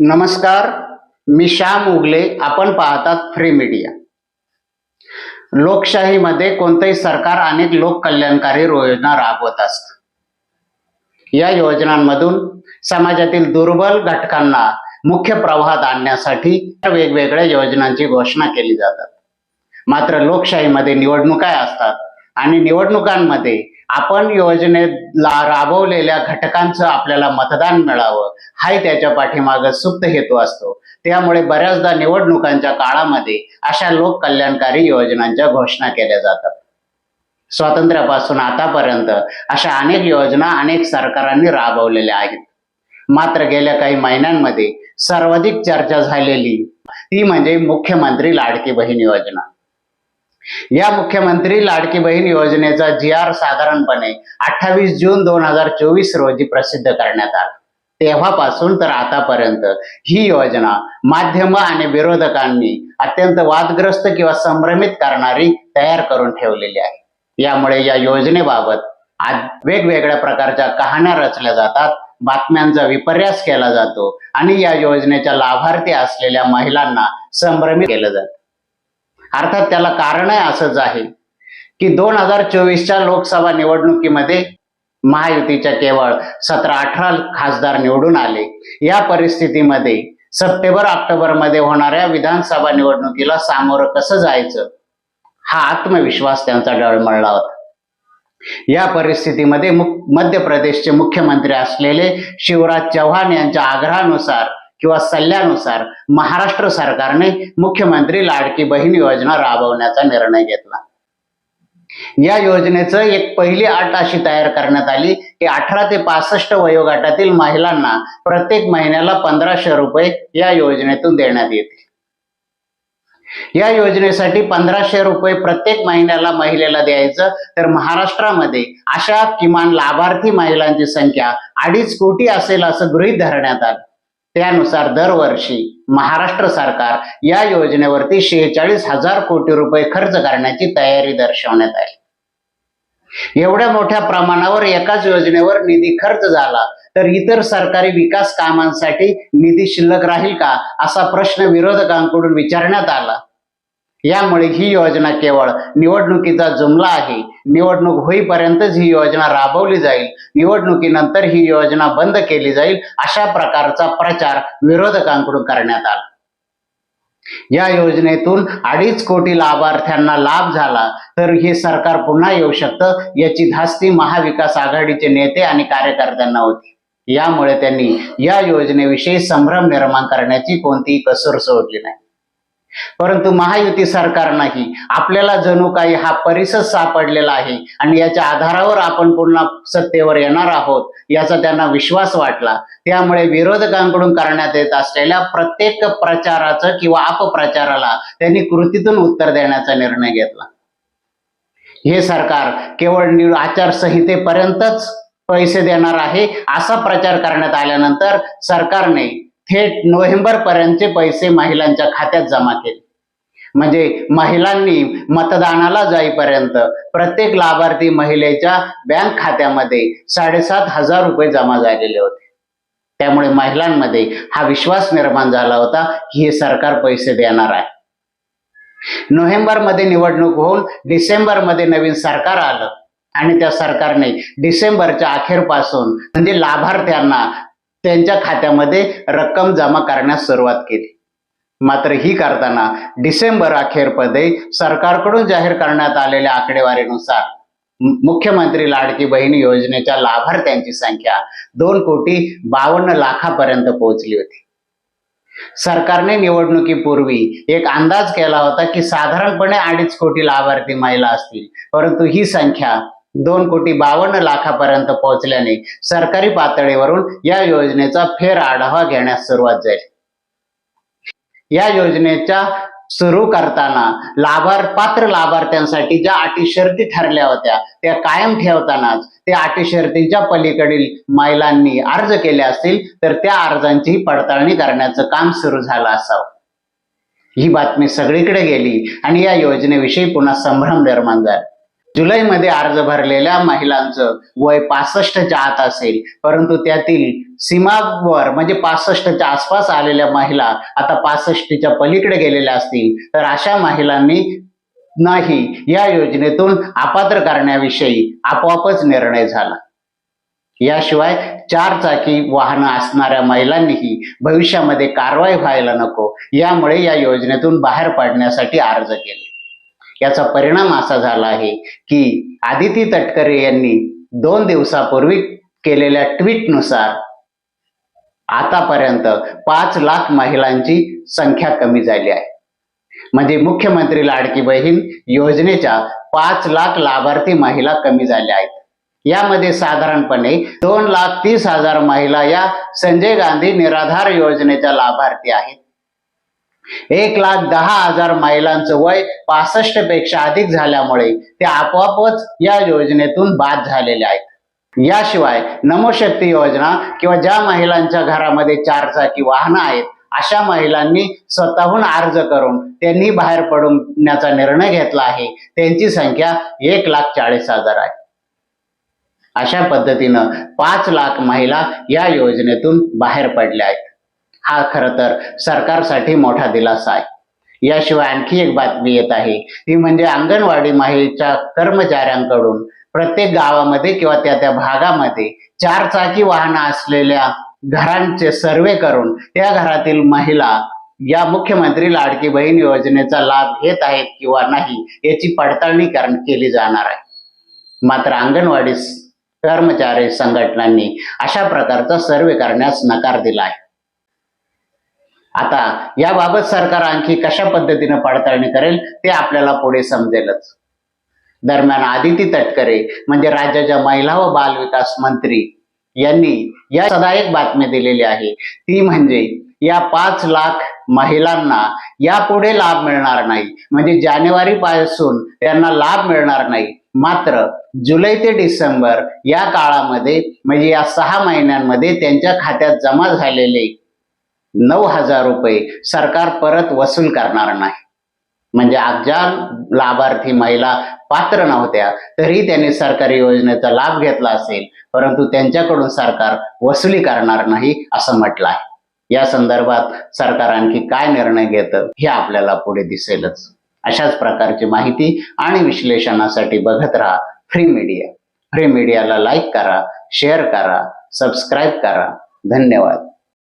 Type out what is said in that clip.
नमस्कार मी श्याम उगले. आपण पाहतात फ्री मीडिया लोकशाहीमध्ये कोणतंही सरकार अनेक लोक कल्याणकारी योजना राबवत असत. या योजनांमधून समाजातील दुर्बल घटकांना मुख्य प्रवाहात आणण्यासाठी वेगवेगळ्या योजनांची घोषणा केली जातात. मात्र लोकशाहीमध्ये निवडणुका असतात आणि निवडणुकांमध्ये आपण योजनेला राबवलेल्या घटकांचं आपल्याला मतदान मिळावं हाही त्याच्या पाठीमागं सुप्त हेतू असतो. त्यामुळे बऱ्याचदा निवडणुकांच्या काळामध्ये अशा लोक कल्याणकारी योजनांच्या घोषणा केल्या जातात. स्वातंत्र्यापासून आतापर्यंत अशा अनेक योजना अनेक सरकारांनी राबवलेल्या आहेत. मात्र गेल्या काही महिन्यांमध्ये सर्वाधिक चर्चा झालेली ती म्हणजे मुख्यमंत्री लाडकी बहीण योजना. या मुख्यमंत्री लाडकी बहीण योजनेचा जी आर साधारणपणे अठ्ठावीस जून दोन हजार चोवीस रोजी प्रसिद्ध करण्यात आला. तेव्हापासून तर आतापर्यंत ही योजना माध्यम आणि विरोधकांनी अत्यंत वादग्रस्त किंवा संभ्रमित करणारी तयार करून ठेवलेली आहे. यामुळे या योजनेबाबत आज वेगवेगळ्या प्रकारच्या कहाण्या रचल्या जातात बातम्यांचा विपर्यास केला जातो आणि या योजनेच्या लाभार्थी असलेल्या महिलांना संभ्रमित केलं जातं. अर्थात त्याला कारण असंच आहे की दोन हजार चोवीसच्या लोकसभा निवडणुकीमध्ये महायुतीच्या केवळ सतरा अठरा खासदार निवडून आले. या परिस्थितीमध्ये सप्टेंबर ऑक्टोबरमध्ये होणाऱ्या विधानसभा निवडणुकीला सामोरं कसं जायचं हा आत्मविश्वास त्यांचा डळमळला होता. या परिस्थितीमध्ये मध्य प्रदेशचे मुख्यमंत्री असलेले शिवराज चव्हाण यांच्या आग्रहानुसार किंवा सल्ल्यानुसार महाराष्ट्र सरकारने मुख्यमंत्री लाडकी बहीण योजना राबवण्याचा निर्णय घेतला. या योजनेचं एक पहिली अट अशी तयार करण्यात आली की अठरा ते पासष्ट वयोगटातील महिलांना प्रत्येक महिन्याला पंधराशे रुपये या योजनेतून देण्यात येतील. या योजनेसाठी पंधराशे रुपये प्रत्येक महिन्याला महिलेला द्यायचं तर महाराष्ट्रामध्ये अशा किमान लाभार्थी महिलांची संख्या अडीच कोटी असेल असं गृहीत धरण्यात आलं. त्यानुसार दरवर्षी महाराष्ट्र सरकार या योजनेवरती शेहेचाळीस हजार कोटी रुपये खर्च करण्याची तयारी दर्शवण्यात आली. एवढ्या मोठ्या प्रमाणावर एकाच योजनेवर निधी खर्च झाला तर इतर सरकारी विकास कामांसाठी निधी शिल्लक राहील का? असा प्रश्न विरोधकांकडून विचारण्यात आला. यामुळे ही योजना केवळ निवडणुकीचा जुमला आहे. निवडणूक होईपर्यंतच ही योजना राबवली जाईल. निवडणुकीनंतर ही योजना बंद केली जाईल अशा प्रकारचा प्रचार विरोधकांकडून करण्यात आला. या योजनेतून अडीच कोटी लाभार्थ्यांना लाभ झाला तर हे सरकार पुन्हा येऊ शकतं याची धास्ती महाविकास आघाडीचे नेते आणि कार्यकर्त्यांना होती. यामुळे त्यांनी या योजनेविषयी संभ्रम निर्माण करण्याची कोणतीही कसूर सोडली नाही. परंतु महायुती सरकार नाही. आपल्याला जणू काही हा परिसर सापडलेला आहे आणि याच्या आधारावर आपण पुन्हा सत्तेवर येणार आहोत याचा त्यांना विश्वास वाटला. त्यामुळे विरोधकांकडून करण्यात येत असलेल्या प्रत्येक प्रचाराचं किंवा अपप्रचाराला त्यांनी कृतीतून उत्तर देण्याचा निर्णय घेतला. हे सरकार केवळ आचारसंहितेपर्यंतच पैसे देणार आहे असा प्रचार करण्यात आल्यानंतर सरकारने थेट नोव्हेंबर पर्यंतचे पैसे महिलांच्या खात्यात जमा केले. म्हणजे महिलांनी मतदानाला जाईपर्यंत प्रत्येक लाभार्थी महिलेच्या बँक खात्यामध्ये साडेसात हजार रुपये जमा झालेले होते. त्यामुळे महिलांमध्ये हा विश्वास निर्माण झाला होता की हे सरकार पैसे देणार आहे. नोव्हेंबरमध्ये निवडणूक होऊन डिसेंबरमध्ये नवीन सरकार आलं आणि त्या सरकारने डिसेंबरच्या अखेरपासून म्हणजे लाभार्थ्यांना त्यांच्या खात्यामध्ये रक्कम जमा करण्यास सुरुवात केली. मात्र ही करताना डिसेंबर अखेरमध्ये सरकारकडून जाहीर करण्यात आलेल्या आकडेवारीनुसार मुख्यमंत्री लाडकी बहीण योजनेच्या लाभार्थ्यांची संख्या दोन कोटी बावन्न लाखापर्यंत पोहोचली होती. सरकारने निवडणुकीपूर्वी एक अंदाज केला होता की साधारणपणे अडीच कोटी लाभार्थी महिला असतील परंतु ही संख्या दोन कोटी बावन्न लाखापर्यंत पोहोचल्याने सरकारी पातळीवरून या योजनेचा फेर आढावा घेण्यास सुरुवात झाली. या योजनेच्या सुरू करताना लाभार पात्र लाभार्थ्यांसाठी ज्या अटी शर्ती ठरल्या होत्या त्या कायम ठेवतानाच त्या अटी शर्तीच्या पलीकडील महिलांनी अर्ज केले असतील तर त्या अर्जांची पडताळणी करण्याचं काम सुरू झालं असावं. ही बातमी सगळीकडे गेली आणि या योजनेविषयी पुन्हा संभ्रम निर्माण झाला. जुलैमध्ये अर्ज भरलेल्या महिलांचं वय पासष्टच्या आत असेल. परंतु त्यातील सीमावर म्हणजे पासष्टच्या आसपास आलेल्या महिला आता पासष्टच्या पलीकडे गेलेल्या असतील. तर अशा महिलांनी नाही या योजनेतून अपात्र करण्याविषयी आपोआपच निर्णय झाला. याशिवाय चार चाकी वाहनं असणाऱ्या महिलांनीही भविष्यामध्ये कारवाई व्हायला नको. यामुळे या योजनेतून बाहेर पडण्यासाठी अर्ज केले. याचा परिणाम असा झाला आहे की आदिती तटकरे यांनी दोन दिवसापूर्वी केलेल्या ट्विटनुसार आतापर्यंत पाच लाख महिलांची संख्या कमी झाली आहे. म्हणजे मुख्यमंत्री लाडकी बहीण योजनेच्या पाच लाख लाभार्थी महिला कमी झाल्या आहेत. यामध्ये साधारणपणे दोन लाख तीस हजार महिला या संजय गांधी निराधार योजनेच्या लाभार्थी आहेत. एक लाख दहा हजार महिलांचं वय पासष्टपेक्षा अधिक झाल्यामुळे ते आपोआपच या योजनेतून बाद झालेले आहेत. याशिवाय नमोशक्ती योजना किंवा ज्या महिलांच्या घरामध्ये चार चाकी वाहनं आहेत अशा महिलांनी स्वतःहून अर्ज करून त्यांनी बाहेर पडण्याचा निर्णय घेतला आहे. त्यांची संख्या एक लाख चाळीस हजार आहे. अशा पद्धतीनं पाच लाख महिला या योजनेतून बाहेर पडल्या आहेत. हा खरं तर सरकारसाठी मोठा दिलासा आहे. याशिवाय आणखी एक बातमी येत आहे. ती म्हणजे अंगणवाडी माहितीच्या कर्मचाऱ्यांकडून प्रत्येक गावामध्ये किंवा त्या त्या भागामध्ये चार चाकी वाहनं असलेल्या घरांचे सर्वे करून त्या घरातील महिला या मुख्यमंत्री लाडकी बहीण योजनेचा लाभ घेत आहेत किंवा नाही याची पडताळणी करण केली जाणार आहे. मात्र अंगणवाडी कर्मचारी संघटनांनी अशा प्रकारचा सर्वे करण्यास नकार दिला आहे. आता याबाबत सरकार आणखी कशा पद्धतीने पडताळणी करेल ते आपल्याला पुढे समजेलच. दरम्यान आदिती तटकरे म्हणजे राज्याच्या महिला व बालविकास मंत्री यांनी या सदा एक बातमी दिलेली आहे. ती म्हणजे या पाच लाख महिलांना यापुढे लाभ मिळणार नाही. म्हणजे जानेवारी पासून त्यांना लाभ मिळणार नाही. मात्र जुलै ते डिसेंबर या काळामध्ये म्हणजे या सहा महिन्यांमध्ये त्यांच्या खात्यात जमा झालेले नऊ हजार रुपये सरकार परत वसूल करणार नाही. म्हणजे आज ज्या लाभार्थी महिला पात्र नव्हत्या तरी त्यांनी सरकारी योजनेचा लाभ घेतला असेल परंतु त्यांच्याकडून सरकार वसुली करणार नाही असं म्हटलं आहे या संदर्भात सरकार आणखी काय निर्णय घेतं हे आपल्याला पुढे दिसेलच. अशाच प्रकारची माहिती आणि विश्लेषणासाठी बघत राहा फ्री मीडिया. फ्री मीडियाला लाईक करा शेअर करा सबस्क्राईब करा. धन्यवाद.